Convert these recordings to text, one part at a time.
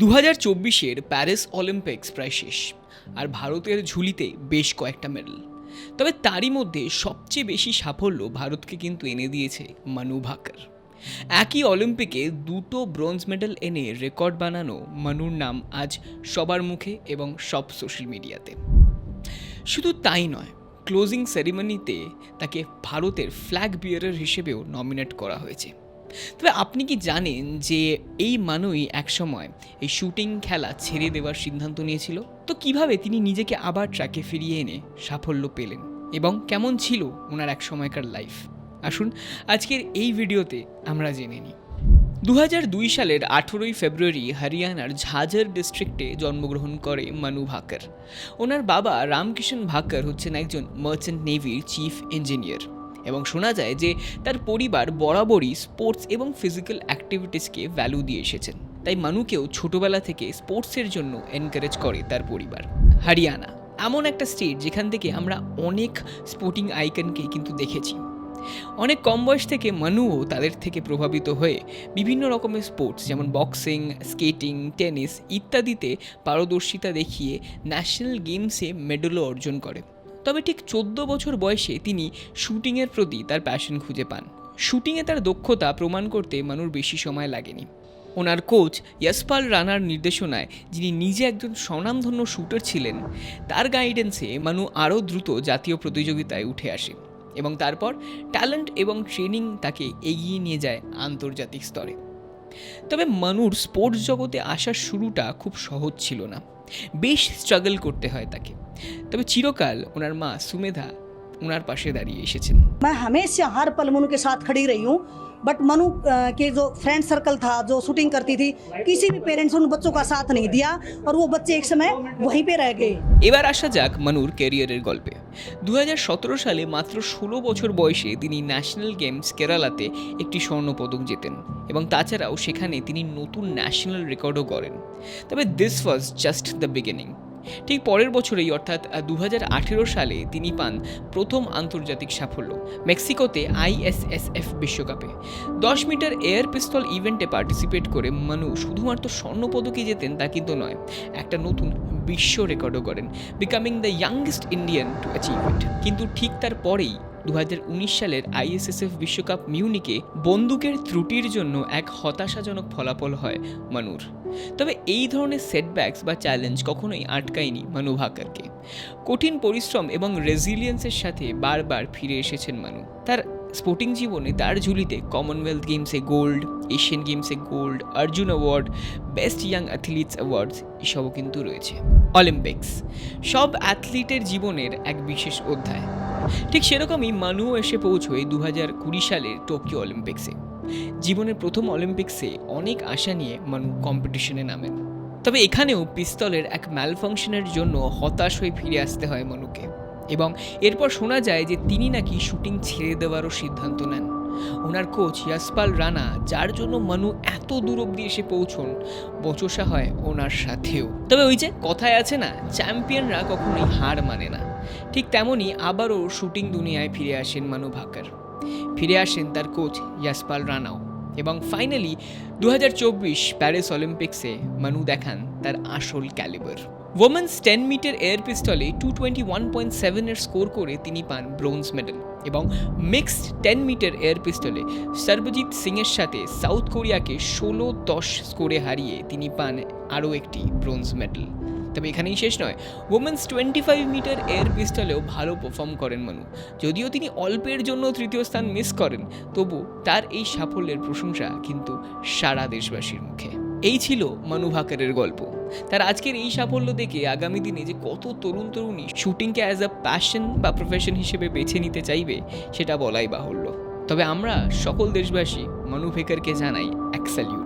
দু হাজার চব্বিশের প্যারিস অলিম্পিক্স প্রায় শেষ, আর ভারতের ঝুলিতে বেশ কয়েকটা মেডেল। তবে তারই মধ্যে সবচেয়ে বেশি সাফল্য ভারতকে কিন্তু এনে দিয়েছে মানু ভাকর। একই অলিম্পিকে দুটো ব্রোঞ্জ মেডেল এনে রেকর্ড বানানো মানুর নাম আজ সবার মুখে এবং সব সোশ্যাল মিডিয়াতে। শুধু তাই নয়, ক্লোজিং সেরিমনিতে তাকে ভারতের ফ্ল্যাগ বিয়ারার হিসেবেও নমিনেট করা হয়েছে। তবে আপনি কি জানেন যে এই মানুষ একসময় এই শুটিং খেলা ছেড়ে দেওয়ার সিদ্ধান্ত নিয়েছিল? তো কীভাবে তিনি নিজেকে আবার ট্র্যাকে ফিরিয়ে এনে সাফল্য পেলেন? এবং কেমন ছিল ওনার এক সময়কার লাইফ? আসুন আজকের এই ভিডিওতে আমরা জেনে নিই। দু হাজার দুই সালের আঠেরোই ফেব্রুয়ারি হরিয়ানার ঝাঝর ডিস্ট্রিক্টে জন্মগ্রহণ করে মানু ভাকর। ওনার বাবা রামকিষণ ভাকর হচ্ছেন একজন মার্চেন্ট নেভির চিফ ইঞ্জিনিয়ার এবং শোনা যায় যে তার পরিবার বরাবরই স্পোর্টস এবং ফিজিক্যাল অ্যাক্টিভিটিসকে ভ্যালু দিয়ে এসেছেন। তাই মানুকেও ছোটবেলা থেকে স্পোর্টসের জন্য এনকারেজ করে তার পরিবার। হরিয়ানা, এমন একটা স্টেট যেখান থেকে আমরা অনেক স্পোর্টিং আইকনকে কিন্তু দেখেছি। অনেক কম বয়স থেকে মানুও তাদের থেকে প্রভাবিত হয়ে বিভিন্ন রকমের স্পোর্টস যেমন বক্সিং স্কেটিং টেনিস ইত্যাদিতে পারদর্শিতা দেখিয়ে ন্যাশনাল গেমসে মেডেলও অর্জন করে। তবে ঠিক চোদ্দ বছর বয়সে তিনি শুটিংয়ের প্রতি তার প্যাশন খুঁজে পান। শুটিংয়ে তার দক্ষতা প্রমাণ করতে মানুর বেশি সময় লাগেনি। ওনার কোচ ইয়াসপাল রানার নির্দেশনায় যিনি নিজে একজন স্বনামধন্য শ্যুটার ছিলেন, তার গাইডেন্সে মানু আরও দ্রুত জাতীয় প্রতিযোগিতায় উঠে আসে এবং তারপর ট্যালেন্ট এবং ট্রেনিং তাকে এগিয়ে নিয়ে যায় আন্তর্জাতিক স্তরে। তবে মানুর স্পোর্টস জগতে আসার শুরুটা খুব সহজ ছিল না। বেশ স্ট্রাগল করতে হয় তাকে তবে চিরকাল ওনার মা সুমেধা ওনার পাশে দাঁড়িয়ে এসেছেন मैं हमेशा हर पल मनु के साथ खड़ी रही हूँ बट मनु अ, के जो फ्रेंड सर्कल था जो शूटिंग करती थी किसी भी पेरेंट्स उन बच्चों का साथ नहीं दिया और वो बच्चे एक समय वहीं पे रह गए এবার আসা যাক মানুর ক্যারিয়ারের গল্পে দু সালে মাত্র ষোলো বছর বয়সে তিনি ন্যাশনাল গেমস কেরালাতে একটি স্বর্ণপদক জেতেন এবং তাছাড়াও সেখানে তিনি নতুন ন্যাশনাল রেকর্ডও করেন তবে this was just the beginning ঠিক পরের বছরেই অর্থাৎ দু হাজার আঠেরো সালে তিনি পান প্রথম আন্তর্জাতিক সাফল্য, মেক্সিকোতে আইএসএসএফ বিশ্বকাপে। দশ মিটার এয়ার পিস্তল ইভেন্টে পার্টিসিপেট করে মানু শুধুমাত্র স্বর্ণপদকই জেতেন তা কিন্তু নয়, একটা নতুন বিশ্ব রেকর্ডও করেন becoming the youngest Indian to achieve it কিন্তু ঠিক তার পরেই দু হাজার উনিশ সালের আইএসএসএফ বিশ্বকাপ মিউনিকে বন্দুকের ত্রুটির জন্য এক হতাশাজনক ফলাফল হয় মানুর। তবে এই ধরনের সেটব্যাকস বা চ্যালেঞ্জ কখনোই আটকায়নি মানু ভাকারকে। কঠিন পরিশ্রম এবং রেজিলিয়েন্সের সাথে বারবার ফিরে এসেছেন মানু। তার স্পোর্টিং জীবনে তার ঝুলিতে কমনওয়েলথ গেমসে গোল্ড এশিয়ান গেমসে gold Arjuna award best young athletes awards এসবও কিন্তু রয়েছে। অলিম্পিক্স সব অ্যাথলিটের জীবনের এক বিশেষ অধ্যায়। ঠিক সেরকমই মানুও এসে পৌঁছয় দু হাজার কুড়ি সালের টোকিও অলিম্পিক্সে। জীবনের প্রথম অলিম্পিক্সে অনেক আশা নিয়ে মানু কম্পিটিশনে নামেন। তবে এখানেও পিস্তলের এক ম্যালফাংশনের জন্য হতাশ হয়ে ফিরে আসতে হয় মনুকে। এবং এরপর শোনা যায় যে তিনি নাকি শুটিং ছেড়ে দেওয়ারও সিদ্ধান্ত নেন। ওনার কোচ ইয়াসপাল রানা, যার জন্য মানু এত দূর অব্দি এসে পৌঁছন, বচসা হয় ওনার সাথেও। তবে ওই যে কথায় আছে না, চ্যাম্পিয়নরা কখনোই হার মানে না। ঠিক তেমনই আবারও শুটিং দুনিয়ায় ফিরে আসেন মানু ভাকার। ফিরে আসেন তার কোচ ইয়াসপাল রানাও এবং ফাইনালি দু হাজার চব্বিশ প্যারিস অলিম্পিক্সে মানু দেখান তার আসল calibre women's ten metre air পিস্তলে two twenty one point সেভেনের স্কোর করে তিনি পান ব্রোঞ্জ মেডেল এবং মিক্সড টেন মিটার এয়ার পিস্তলে সর্বজিৎ সিংয়ের সাথে সাউথ কোরিয়াকে ষোলো দশ স্কোরে হারিয়ে তিনি পান আরও একটি ব্রোঞ্জ মেডেল তবে এখানেই শেষ নয়। Women's twenty five metre air পিস্তলেও ভালো পারফর্ম করেন মানু। যদিও তিনি অল্পের জন্য তৃতীয় স্থান মিস করেন, তবু তার এই সাফল্যের প্রশংসা কিন্তু সারা দেশবাসীর মুখে। এই ছিল মানু ভাকারের গল্প। তার আজকের এই সাফল্য দেখে আগামী দিনে যে কত তরুণ তরুণী শুটিংকে অ্যাজ আ প্যাশন বা প্রফেশন হিসেবে বেছে নিতে চাইবে, সেটা বলাই বাহুল্য। তবে আমরা সকল দেশবাসী মানু ভেকারকে জানাই এক স্যালিউট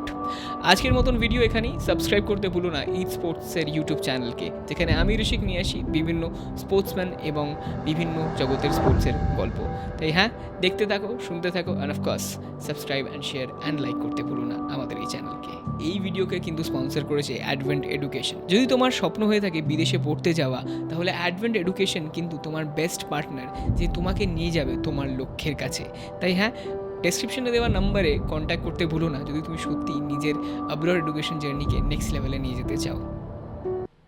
আজকের মতন ভিডিও এখানেই। সাবস্ক্রাইব করতে ভুলো না ইট স্পোর্টসের ইউটিউব চ্যানেলকে যেখানে আমি, ঋষিক, নিয়ে আসি বিভিন্ন স্পোর্টসম্যান এবং বিভিন্ন জগতের স্পোর্টসের গল্প। তাই হ্যাঁ দেখতে থাকো, শুনতে থাকো and of course subscribe and share and like করতে ভুলো না আমাদের এই চ্যানেলকে এই ভিডিওকে কিন্তু স্পন্সর করেছে অ্যাডভেন্ট এডুকেশন যদি তোমার স্বপ্ন হয়ে থাকে বিদেশে পড়তে যাওয়া, তাহলে অ্যাডভেন্ট এডুকেশন কিন্তু তোমার বেস্ট পার্টনার যে তোমাকে নিয়ে যাবে তোমার লক্ষ্যের কাছে। তাই হ্যাঁ ডেসক্রিপশনে দেওয়া নাম্বারে কন্ট্যাক্ট করতে ভুলো না। যদি তুমি সত্যি নিজের আব্রোড এডুকেশন জার্নিকে নেক্সট লেভেলে নিয়ে যেতে চাও।